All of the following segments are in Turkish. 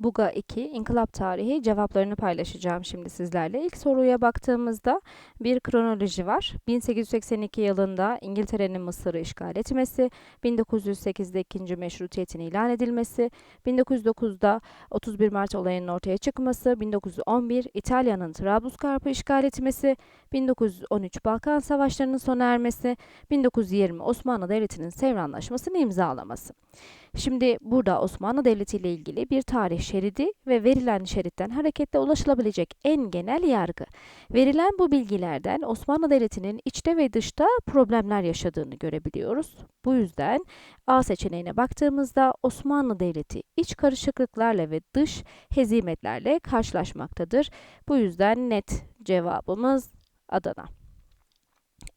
Buga 2 İnkılap Tarihi cevaplarını paylaşacağım şimdi sizlerle. İlk soruya baktığımızda bir kronoloji var. 1882 yılında İngiltere'nin Mısır'ı işgal etmesi, 1908'de ikinci meşrutiyetin ilan edilmesi, 1909'da 31 Mart olayının ortaya çıkması, 1911 İtalya'nın Trablusgarp'ı işgal etmesi, 1913 Balkan Savaşları'nın sona ermesi, 1920 Osmanlı Devleti'nin Sevr Anlaşması'nı imzalaması. Şimdi burada Osmanlı Devleti ile ilgili bir tarih şeridi ve verilen şeritten hareketle ulaşılabilecek en genel yargı. Verilen bu bilgilerden Osmanlı Devleti'nin içte ve dışta problemler yaşadığını görebiliyoruz. Bu yüzden A seçeneğine baktığımızda Osmanlı Devleti iç karışıklıklarla ve dış hezimetlerle karşılaşmaktadır. Bu yüzden net cevabımız Adana.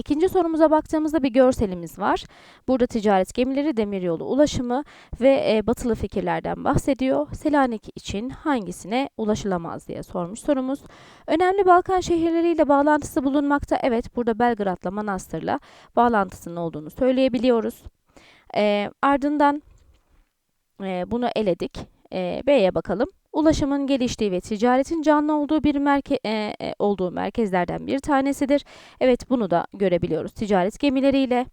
İkinci sorumuza baktığımızda bir görselimiz var. Burada ticaret gemileri, demiryolu ulaşımı ve e, batılı fikirlerden bahsediyor. Selanik için hangisine ulaşılamaz diye sormuş sorumuz. Önemli Balkan şehirleriyle bağlantısı bulunmakta. Evet, burada Belgrad'la Manastır'la bağlantısının olduğunu söyleyebiliyoruz. E, ardından e, bunu eledik. E, B'ye bakalım. Ulaşımın geliştiği ve ticaretin canlı olduğu bir merke e, e, olduğu merkezlerden bir tanesidir. Evet bunu da görebiliyoruz ticaret gemileriyle.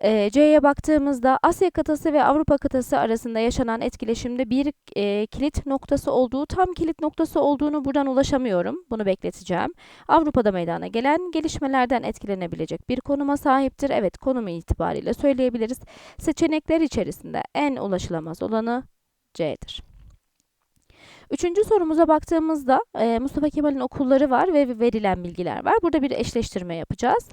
E, C'ye baktığımızda Asya kıtası ve Avrupa kıtası arasında yaşanan etkileşimde bir e, kilit noktası olduğu, tam kilit noktası olduğunu buradan ulaşamıyorum. Bunu bekleteceğim. Avrupa'da meydana gelen gelişmelerden etkilenebilecek bir konuma sahiptir. Evet konumu itibariyle söyleyebiliriz. Seçenekler içerisinde en ulaşılamaz olanı C'dir. Üçüncü sorumuza baktığımızda e, Mustafa Kemal'in okulları var ve verilen bilgiler var. Burada bir eşleştirme yapacağız.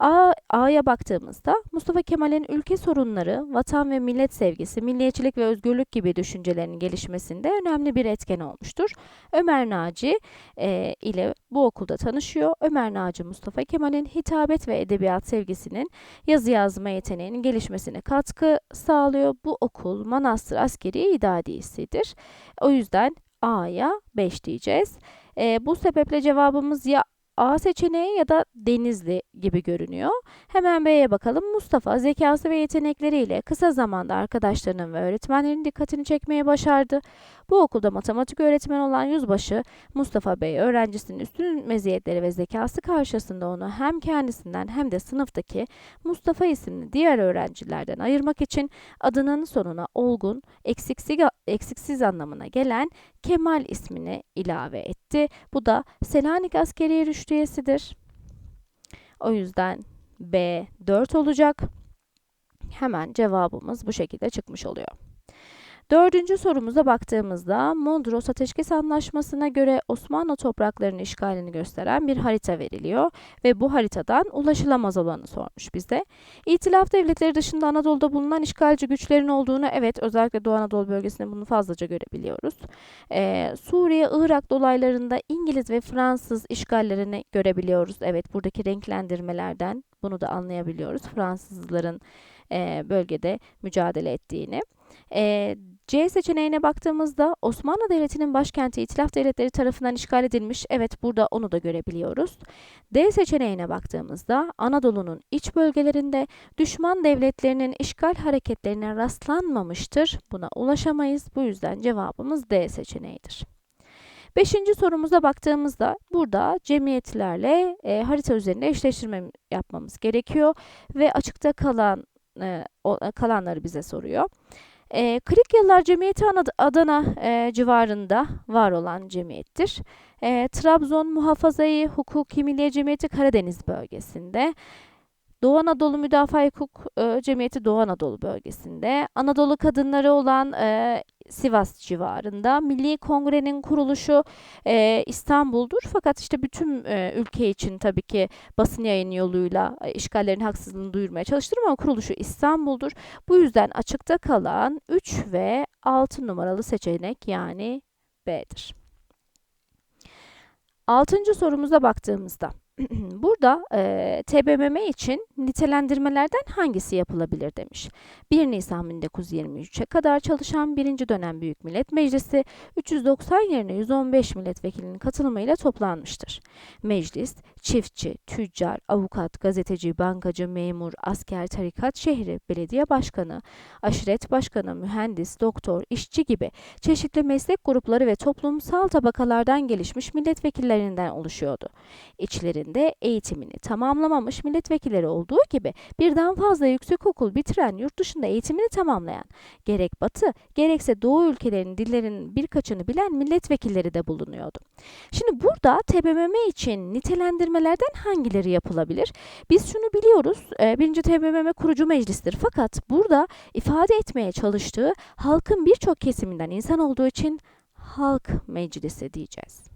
A, A'ya baktığımızda Mustafa Kemal'in ülke sorunları, vatan ve millet sevgisi, milliyetçilik ve özgürlük gibi düşüncelerinin gelişmesinde önemli bir etken olmuştur. Ömer Naci e, ile bu okulda tanışıyor. Ömer Naci Mustafa Kemal'in hitabet ve edebiyat sevgisinin yazı yazma yeteneğinin gelişmesine katkı sağlıyor. Bu okul Manastır Askeri İdadisi'dir. O yüzden A'ya 5 diyeceğiz. E, bu sebeple cevabımız ya A seçeneği ya da Denizli gibi görünüyor. Hemen B'ye bakalım. Mustafa zekası ve yetenekleriyle kısa zamanda arkadaşlarının ve öğretmenlerin dikkatini çekmeye başardı. Bu okulda matematik öğretmeni olan yüzbaşı Mustafa Bey öğrencisinin üstün meziyetleri ve zekası karşısında onu hem kendisinden hem de sınıftaki Mustafa isimli diğer öğrencilerden ayırmak için adının sonuna olgun, eksiksiz, eksiksiz anlamına gelen Kemal ismini ilave etti. Bu da Selanik Askeri Rüştiyesidir. O yüzden B 4 olacak. Hemen cevabımız bu şekilde çıkmış oluyor. Dördüncü sorumuza baktığımızda Mondros Ateşkes Anlaşması'na göre Osmanlı topraklarının işgalini gösteren bir harita veriliyor ve bu haritadan ulaşılamaz olanı sormuş bize. İtilaf devletleri dışında Anadolu'da bulunan işgalci güçlerin olduğunu evet özellikle Doğu Anadolu bölgesinde bunu fazlaca görebiliyoruz. Ee, Suriye, Irak dolaylarında İngiliz ve Fransız işgallerini görebiliyoruz. Evet buradaki renklendirmelerden bunu da anlayabiliyoruz. Fransızların e, bölgede mücadele ettiğini. E, C seçeneğine baktığımızda Osmanlı Devleti'nin başkenti İtilaf Devletleri tarafından işgal edilmiş. Evet burada onu da görebiliyoruz. D seçeneğine baktığımızda Anadolu'nun iç bölgelerinde düşman devletlerinin işgal hareketlerine rastlanmamıştır. Buna ulaşamayız. Bu yüzden cevabımız D seçeneğidir. Beşinci sorumuza baktığımızda burada cemiyetlerle e, harita üzerinde eşleştirme yapmamız gerekiyor ve açıkta kalan e, o, kalanları bize soruyor. E, Kırık Cemiyeti Adana e, civarında var olan cemiyettir. E, Trabzon Muhafazayı Hukuki Milliye Cemiyeti Karadeniz bölgesinde. Doğu Anadolu Müdafaa Hukuk e, Cemiyeti Doğu Anadolu bölgesinde, Anadolu kadınları olan e, Sivas civarında, Milli Kongre'nin kuruluşu e, İstanbul'dur. Fakat işte bütün e, ülke için tabii ki basın yayını yoluyla e, işgallerin haksızlığını duyurmaya çalıştır ama kuruluşu İstanbul'dur. Bu yüzden açıkta kalan 3 ve 6 numaralı seçenek yani B'dir. Altıncı sorumuza baktığımızda Burada e, TBMM için nitelendirmelerden hangisi yapılabilir demiş. 1 Nisan 1923'e kadar çalışan 1. dönem Büyük Millet Meclisi 390 yerine 115 milletvekilinin katılımıyla toplanmıştır. Meclis, çiftçi, tüccar, avukat, gazeteci, bankacı, memur, asker, tarikat şehri, belediye başkanı, aşiret başkanı, mühendis, doktor, işçi gibi çeşitli meslek grupları ve toplumsal tabakalardan gelişmiş milletvekillerinden oluşuyordu. İçlerinde eğitimini tamamlamamış milletvekilleri olduğu gibi birden fazla yüksekokul bitiren yurt dışında eğitimini tamamlayan, gerek Batı gerekse Doğu ülkelerinin dillerinin birkaçını bilen milletvekilleri de bulunuyordu. Şimdi burada TBMM için nitelendirmelerden hangileri yapılabilir? Biz şunu biliyoruz, e, birinci TBMM kurucu meclistir. Fakat burada ifade etmeye çalıştığı halkın birçok kesiminden insan olduğu için halk meclisi diyeceğiz.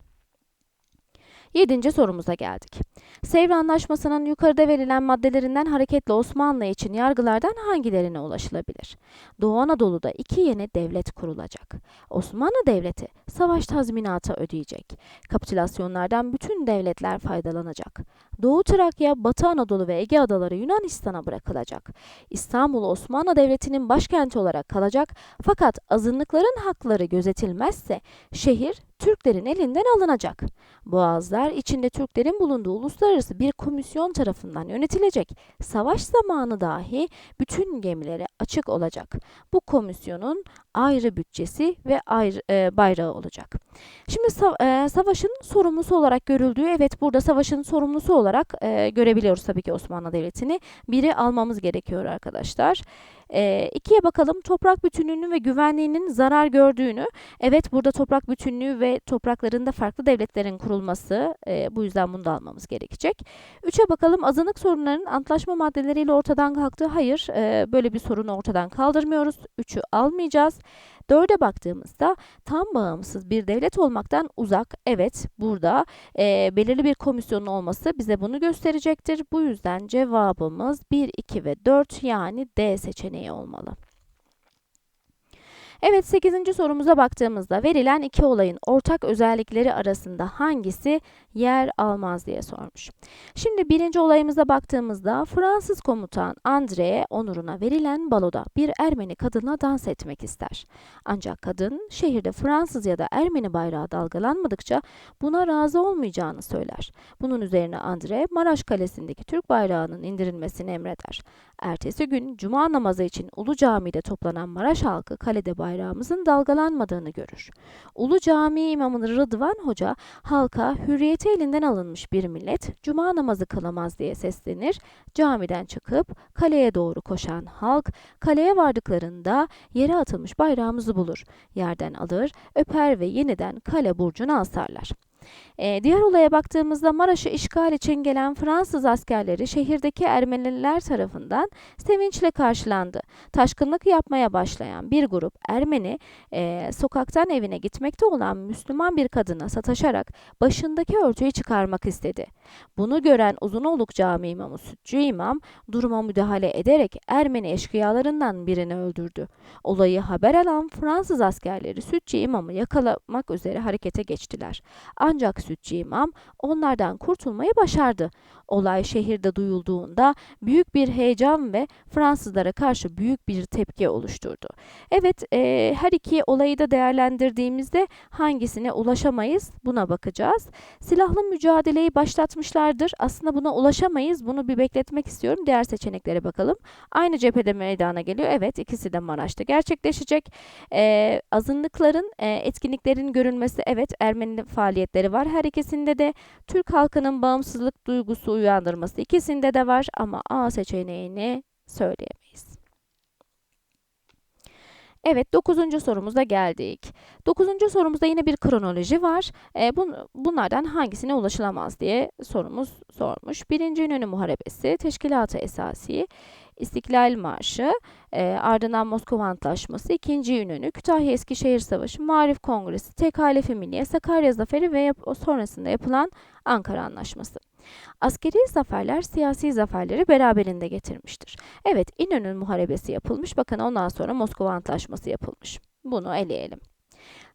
Yedinci sorumuza geldik. Sevr Anlaşması'nın yukarıda verilen maddelerinden hareketle Osmanlı için yargılardan hangilerine ulaşılabilir? Doğu Anadolu'da iki yeni devlet kurulacak. Osmanlı Devleti savaş tazminatı ödeyecek. Kapitülasyonlardan bütün devletler faydalanacak. Doğu Trakya, Batı Anadolu ve Ege Adaları Yunanistan'a bırakılacak. İstanbul Osmanlı Devleti'nin başkenti olarak kalacak fakat azınlıkların hakları gözetilmezse şehir Türklerin elinden alınacak. Boğazlar içinde Türklerin bulunduğu uluslararası bir komisyon tarafından yönetilecek. Savaş zamanı dahi bütün gemilere açık olacak. Bu komisyonun ayrı bütçesi ve ayrı e, bayrağı olacak. Şimdi e, savaşın sorumlusu olarak görüldüğü, evet burada savaşın sorumlusu olarak e, görebiliyoruz tabii ki Osmanlı Devleti'ni. Biri almamız gerekiyor arkadaşlar. E, ikiye bakalım toprak bütünlüğünün ve güvenliğinin zarar gördüğünü. Evet burada toprak bütünlüğü ve topraklarında farklı devletlerin kurulması e, bu yüzden bunu da almamız gerekecek. Üçe bakalım azınlık sorunlarının antlaşma maddeleriyle ortadan kalktı. Hayır e, böyle bir sorunu ortadan kaldırmıyoruz. Üçü almayacağız. Dörde baktığımızda tam bağımsız bir devlet olmaktan uzak. Evet burada e, belirli bir komisyonun olması bize bunu gösterecektir. Bu yüzden cevabımız 1, 2 ve 4 yani D seçeneği olmalı. Evet 8. sorumuza baktığımızda verilen iki olayın ortak özellikleri arasında hangisi yer almaz diye sormuş. Şimdi birinci olayımıza baktığımızda Fransız komutan André onuruna verilen baloda bir Ermeni kadınla dans etmek ister. Ancak kadın şehirde Fransız ya da Ermeni bayrağı dalgalanmadıkça buna razı olmayacağını söyler. Bunun üzerine André Maraş Kalesi'ndeki Türk bayrağının indirilmesini emreder. Ertesi gün cuma namazı için Ulu Cami'de toplanan Maraş halkı kalede bayrağımızın dalgalanmadığını görür. Ulu Cami imamı Rıdvan Hoca halka hürriyeti elinden alınmış bir millet cuma namazı kılamaz diye seslenir. Camiden çıkıp kaleye doğru koşan halk kaleye vardıklarında yere atılmış bayrağımızı bulur. Yerden alır, öper ve yeniden kale burcuna asarlar. Ee, diğer olaya baktığımızda Maraş'ı işgal için gelen Fransız askerleri şehirdeki Ermeniler tarafından sevinçle karşılandı. Taşkınlık yapmaya başlayan bir grup Ermeni e, sokaktan evine gitmekte olan Müslüman bir kadına sataşarak başındaki örtüyü çıkarmak istedi. Bunu gören Uzunoluk Camii imamı Sütçü İmam duruma müdahale ederek Ermeni eşkıyalarından birini öldürdü. Olayı haber alan Fransız askerleri Sütçü İmam'ı yakalamak üzere harekete geçtiler. Ancak Sütçü İmam onlardan kurtulmayı başardı. Olay şehirde duyulduğunda büyük bir heyecan ve Fransızlara karşı büyük bir tepki oluşturdu. Evet e, her iki olayı da değerlendirdiğimizde hangisine ulaşamayız buna bakacağız. Silahlı mücadeleyi başlatmışlardır. Aslında buna ulaşamayız. Bunu bir bekletmek istiyorum. Diğer seçeneklere bakalım. Aynı cephede meydana geliyor. Evet ikisi de Maraş'ta gerçekleşecek. E, azınlıkların e, etkinliklerin görülmesi evet Ermeni faaliyetleri var. Her ikisinde de Türk halkının bağımsızlık duygusu uyandırması ikisinde de var ama A seçeneğini söyleyemeyiz. Evet, dokuzuncu sorumuza geldik. Dokuzuncu sorumuzda yine bir kronoloji var. E, bun, bunlardan hangisine ulaşılamaz diye sorumuz sormuş. Birinci İnönü Muharebesi, Teşkilat-ı Esasi, İstiklal Marşı, e, ardından Moskova Antlaşması, İkinci İnönü, Kütahya Eskişehir Savaşı, Marif Kongresi, Tek Halefi Milliye, Sakarya Zaferi ve yap sonrasında yapılan Ankara Anlaşması. Askeri zaferler siyasi zaferleri beraberinde getirmiştir. Evet İnönü Muharebesi yapılmış. Bakın ondan sonra Moskova Antlaşması yapılmış. Bunu eleyelim.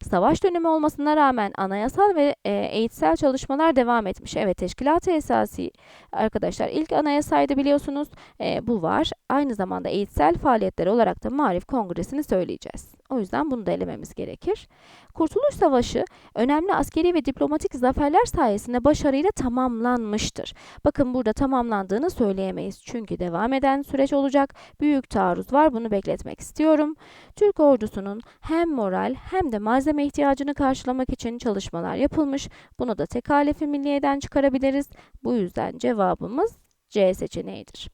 Savaş dönemi olmasına rağmen anayasal ve e, eğitsel çalışmalar devam etmiş. Evet, Teşkilat-ı Esası arkadaşlar ilk anayasaydı biliyorsunuz. E, bu var. Aynı zamanda eğitsel faaliyetler olarak da Marif Kongresi'ni söyleyeceğiz. O yüzden bunu da elememiz gerekir. Kurtuluş Savaşı önemli askeri ve diplomatik zaferler sayesinde başarıyla tamamlanmıştır. Bakın burada tamamlandığını söyleyemeyiz. Çünkü devam eden süreç olacak. Büyük taarruz var. Bunu bekletmek istiyorum. Türk ordusunun hem moral hem de malzeme ihtiyacını karşılamak için çalışmalar yapılmış. Bunu da tekalifi milliyeden çıkarabiliriz. Bu yüzden cevabımız C seçeneğidir.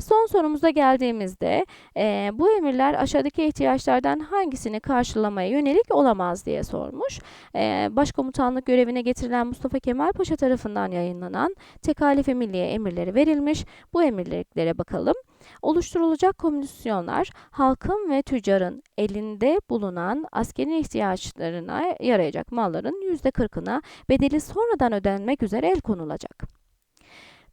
Son sorumuza geldiğimizde e, bu emirler aşağıdaki ihtiyaçlardan hangisini karşılamaya yönelik olamaz diye sormuş. E, Başkomutanlık görevine getirilen Mustafa Kemal Paşa tarafından yayınlanan Tekalife Milliye emirleri verilmiş. Bu emirlere bakalım. Oluşturulacak komisyonlar halkın ve tüccarın elinde bulunan askeri ihtiyaçlarına yarayacak malların %40'ına bedeli sonradan ödenmek üzere el konulacak.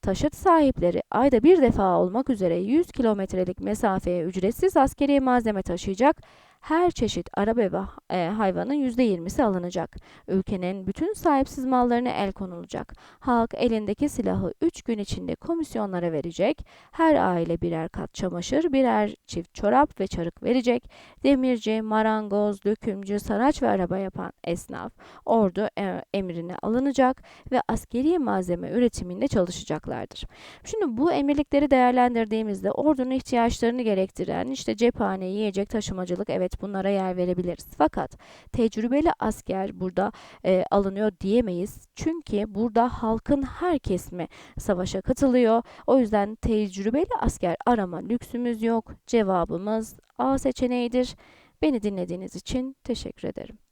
Taşıt sahipleri ayda bir defa olmak üzere 100 kilometrelik mesafeye ücretsiz askeri malzeme taşıyacak. Her çeşit araba ve hayvanın %20'si alınacak. Ülkenin bütün sahipsiz mallarına el konulacak. Halk elindeki silahı 3 gün içinde komisyonlara verecek. Her aile birer kat çamaşır, birer çift çorap ve çarık verecek. Demirci, marangoz, dökümcü, saraç ve araba yapan esnaf ordu e, emrine alınacak ve askeri malzeme üretiminde çalışacaklardır. Şimdi bu emirlikleri değerlendirdiğimizde ordunun ihtiyaçlarını gerektiren işte cephane, yiyecek, taşımacılık evet bunlara yer verebiliriz. Fakat tecrübeli asker burada e, alınıyor diyemeyiz. Çünkü burada halkın her kesimi savaşa katılıyor. O yüzden tecrübeli asker arama lüksümüz yok. Cevabımız A seçeneğidir. Beni dinlediğiniz için teşekkür ederim.